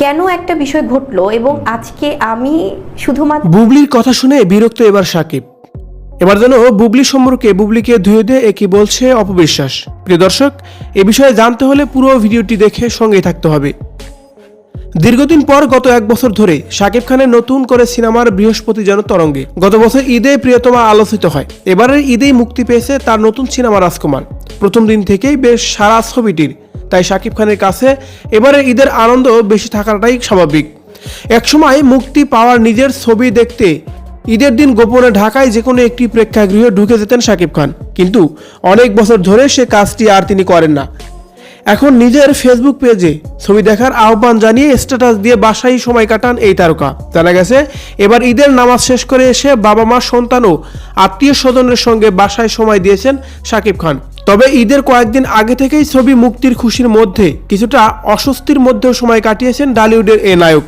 কেন একটা বিষয় ঘটলো এবং আজকে আমি শুধুমাত্র বুবলির কথা শুনে বিরক্ত এবার সাকিব। এবার যেন বুবলি সম্পর্কে বুবলিকে ধুয়ে দিয়ে একই বলছে অপবিশ্বাস। প্রিয় দর্শক এ বিষয়ে জানতে হলে পুরো ভিডিওটি দেখে সঙ্গেই থাকতে হবে। দীর্ঘদিন পর গত এক বছর ধরে শাকিব খানের নতুন করে সিনেমার বৃহস্পতি যেন তরঙ্গে। গত বছর ঈদে প্রিয়তমা আলোচিত হয়। এবারের ঈদেই মুক্তি পেয়েছে তার নতুন সিনেমা রাজকুমার। প্রথম দিন থেকেই বেশ সারা ছবিটির তাই শাকিব খানের কাছে এবারে ঈদের আনন্দ বেশি থাকাটাই স্বাভাবিক। একসময় মুক্তি পাওয়ার নিজের ছবি দেখতে ঈদের দিন গোপনে ঢাকায় যে কোনো একটি প্রেক্ষাগৃহে ঢুকে যেতেন শাকিব খান। কিন্তু অনেক বছর ধরে সে কাজটি আর তিনি করেন না। এখন নিজের ফেসবুক পেজে ছবি দেখার আহ্বান জানিয়ে স্ট্যাটাস দিয়ে বাসায় সময় কাটান এই তারকা। জানা গেছে, এবার ঈদের নামাজ শেষ করে এসে বাবা মা সন্তান ও আত্মীয় স্বজনের সঙ্গে বাসায় সময় দিয়েছেন শাকিব খান। তবে ঈদের কয়েকদিন আগে থেকেই ছবি মুক্তির খুশির মধ্যে, কিছুটা অস্বস্তির মধ্যেও সময় কাটিয়েছেন ডালিউডের এ নায়ক।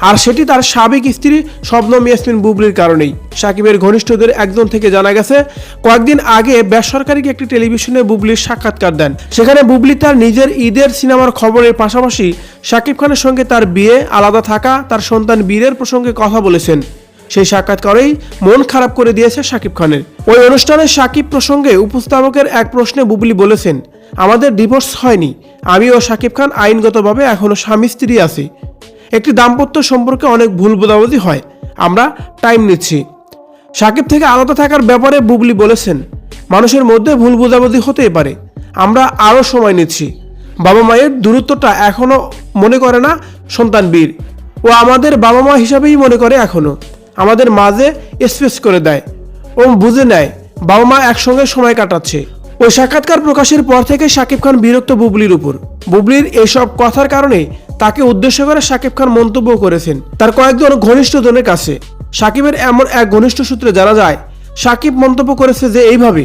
আর সেটি তার সাবেক স্ত্রী শবনম ইয়াসমিন বুবলির কারণেই। সাকিবের ঘনিষ্ঠদের একজন থেকে জানা গেছে, কয়েকদিন আগে বেসরকারি একটি টেলিভিশনে বুবলির সাক্ষাৎকার দেন। সেখানে বুবলি তার নিজের ঈদের সিনেমার খবরের পাশাপাশি সাকিব খানের সঙ্গে তার বিয়ে, আলাদা থাকা, তার সন্তান বীরের প্রসঙ্গে কথা বলেছেন। সেই সাক্ষাৎকারেই মন খারাপ করে দিয়েছে সাকিব খানের। ওই অনুষ্ঠানে সাকিব প্রসঙ্গে উপস্থাপকের এক প্রশ্নে বুবলি বলেছেন, আমাদের ডিভোর্স হয়নি। আমি ও সাকিব খান আইনগতভাবে এখনও স্বামী স্ত্রী আছি। একটি দাম্পত্য সম্পর্কে অনেক ভুল বোঝাবুঝি হয়। আমরা টাইম নিচ্ছি। সাকিব থেকে আলাদা থাকার ব্যাপারে বুবলি বলেছেন, মানুষের মধ্যে ভুল বোঝাবুঝি হতেই পারে। আমরা আরও সময় নিচ্ছি। বাবা মায়ের দূরত্বটা এখনও মনে করে না সন্তান বীর ও আমাদের বাবা মা হিসাবেই মনে করে এখনও আমাদের মাঝে স্পেস করে দেয় ও বুঝে নেয় বাবা মা একসঙ্গে সময় কাটাচ্ছে। ওই সাক্ষাৎকার প্রকাশের পর থেকে শাকিব খান বিরক্ত বুবলির উপর। বুবলির এসব কথার কারণে তাকে উদ্দেশ্য করে শাকিব খান মন্তব্য করেছেন। তার কয়েকজন ঘনিষ্ঠজনের কাছে। সাকিবের এমন এক ঘনিষ্ঠ সূত্রে জানা যায়, সাকিব মন্তব্য করেছে যে এইভাবে,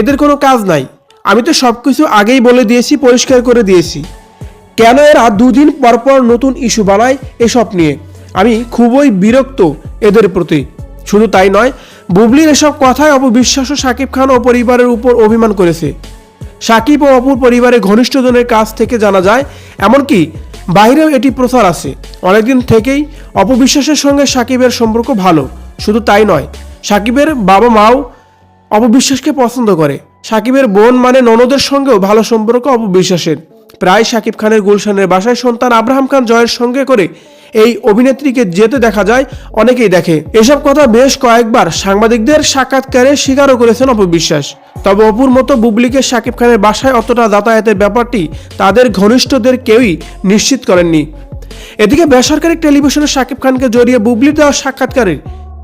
এদের কোনো কাজ নাই। আমি তো সবকিছু আগেই বলে দিয়েছি, পরিষ্কার করে দিয়েছি। কেন এরা দুদিন পরপর নতুন ইস্যু বানায় এসব নিয়ে? আমি খুবই বিরক্ত এদের প্রতি। শুধু তাই নয়, বুবলির এসব কথায় অপবিশ্বাস ও সাকিব খান ও পরিবারের উপর অভিমান করেছে। সাকিব ও অপুর পরিবারের ঘনিষ্ঠজনের কাছ থেকে জানা যায়, এমনকি বাইরেও এটি প্রচার আছে। অনেকদিন থেকেই অপবিশ্বাসের সঙ্গে সাকিবের সম্পর্ক ভালো। শুধু তাই নয় সাকিবের বাবা মাও অপবিশ্বাসকে পছন্দ করে। সাকিবের বোন মানে ননদের সঙ্গেও ভালো সম্পর্ক অপবিশ্বাসের। প্রায় সাকিব খানের গুলশানের বাসায় সন্তান আব্রাহাম খান জয়ের সঙ্গে করে এই অভিনেত্রীকে যেতে দেখা যায়, অনেকেই দেখে। এসব কথা বেশ কয়েকবার সাংবাদিকদের সাক্ষাৎকারে স্বীকারও করেছেন অপবিশ্বাস তবে অপুর মতো বুবলিকে সাকিব খানের বাসায় অতটা যাতায়াতের ব্যাপারটি তাদের ঘনিষ্ঠদের কেউই নিশ্চিত করেননি। এদিকে বেসরকারি টেলিভিশনে সাকিব খানকে জড়িয়ে বুবলি দেওয়া সাক্ষাৎকারের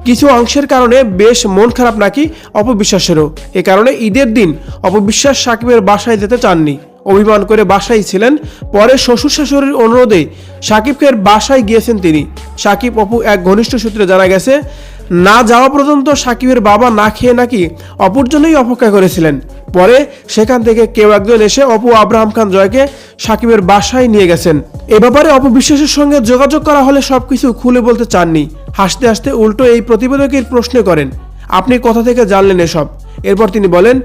কিছু অংশের কারণে বেশ মন খারাপ নাকি অপবিশ্বাসেরও এ কারণে ঈদের দিন অপবিশ্বাস সাকিবের বাসায় যেতে চাননি। অভিমান করে বাসায় ছিলেন। পরে শ্বশুর শাশুড়ির অনুরোধে সাকিবকে বাসায় গিয়েছেন তিনি। সাকিব অপু এক ঘনিষ্ঠ সূত্রে জানা গেছে, না যাওয়া পর্যন্ত সাকিবের বাবা না খেয়ে নাকি অপুর জন্যই অপেক্ষা করেছিলেন। পরে সেখান থেকে কেউ একজন এসে অপু আব্রাহাম খান জয়কে সাকিবের বাসায় নিয়ে গেছেন। এ ব্যাপারে অপবিশ্বাসের সঙ্গে যোগাযোগ করা হলে সবকিছু খুলে বলতে চাননি। হাসতে হাসতে উল্টো এই প্রতিবেদকের প্রশ্ন করেন, আপনি কোথা থেকে জানলেন এসব? এরপর তিনি বলেন,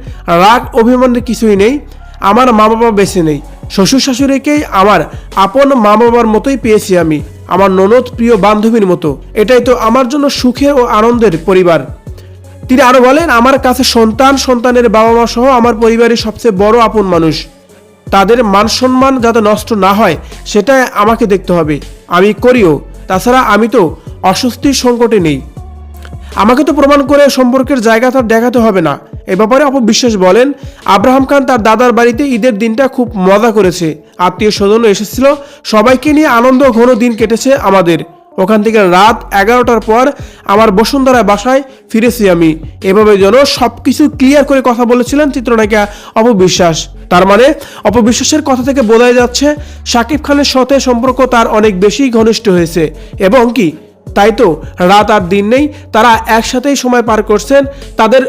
রাগ, অভিমানের কিছুই নেই। আমার মা বাবা বেঁচে নেই। শ্বশুর শাশুড়িকেই আমার আপন মা বাবার মতোই পেয়েছি আমি, আমার ননদ প্রিয় বান্ধবীর মতো। এটাই তো আমার জন্য সুখের ও আনন্দের পরিবার। তিনি আরও বলেন, আমার কাছে সন্তান, সন্তানের বাবা মা সহ আমার পরিবারের সবচেয়ে বড় আপন মানুষ। তাদের মান সম্মান যাতে নষ্ট না হয় সেটা আমাকে দেখতে হবে। আমি করিও। তাছাড়া আমি তো অস্বস্তির সংকটে নেই। আমাকে তো প্রমাণ করে সম্পর্কের জায়গা তার দেখাতে হবে না। এ ব্যাপারে অপবিশ্বাস বলেন, আব্রাহাম খান তার দাদার বাড়িতে ঈদের দিনটা খুব মজা করেছে। আত্মীয় স্বজনও এসেছিল, সবাইকে নিয়ে আনন্দ ঘন দিন কেটেছে আমাদের। ওখান থেকে রাত এগারোটার পর আমার বসুন্ধরা বাসায় ফিরেছি আমি। এভাবে যেন সব কিছু ক্লিয়ার করে কথা বলেছিলেন চিত্রনায়িকা অপবিশ্বাস তার মানে অপবিশ্বাসের কথা থেকে বোঝা যাচ্ছে, শাকিব খানের সাথে সম্পর্ক তার অনেক বেশি ঘনিষ্ঠ হয়েছে। এবং কি তাই তো রাত আর দিন নেই, তারা একসাথেই সময় পার করছেন, তাদের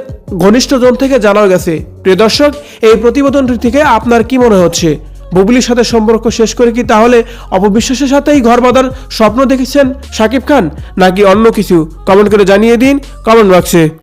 ঘনিষ্ঠজন থেকে জানাও গেছে। প্রিয় দর্শক, এই প্রতিবেদনটি থেকে আপনার কি মনে হচ্ছে? বুবলির সাথে সম্পর্ক শেষ করে কি তাহলে অপবিশ্বাসের সাথেই ঘর বাঁধার স্বপ্ন দেখেছেন শাকিব খান, নাকি অন্য কিছু? কমেন্ট করে জানিয়ে দিন কমেন্ট বক্সে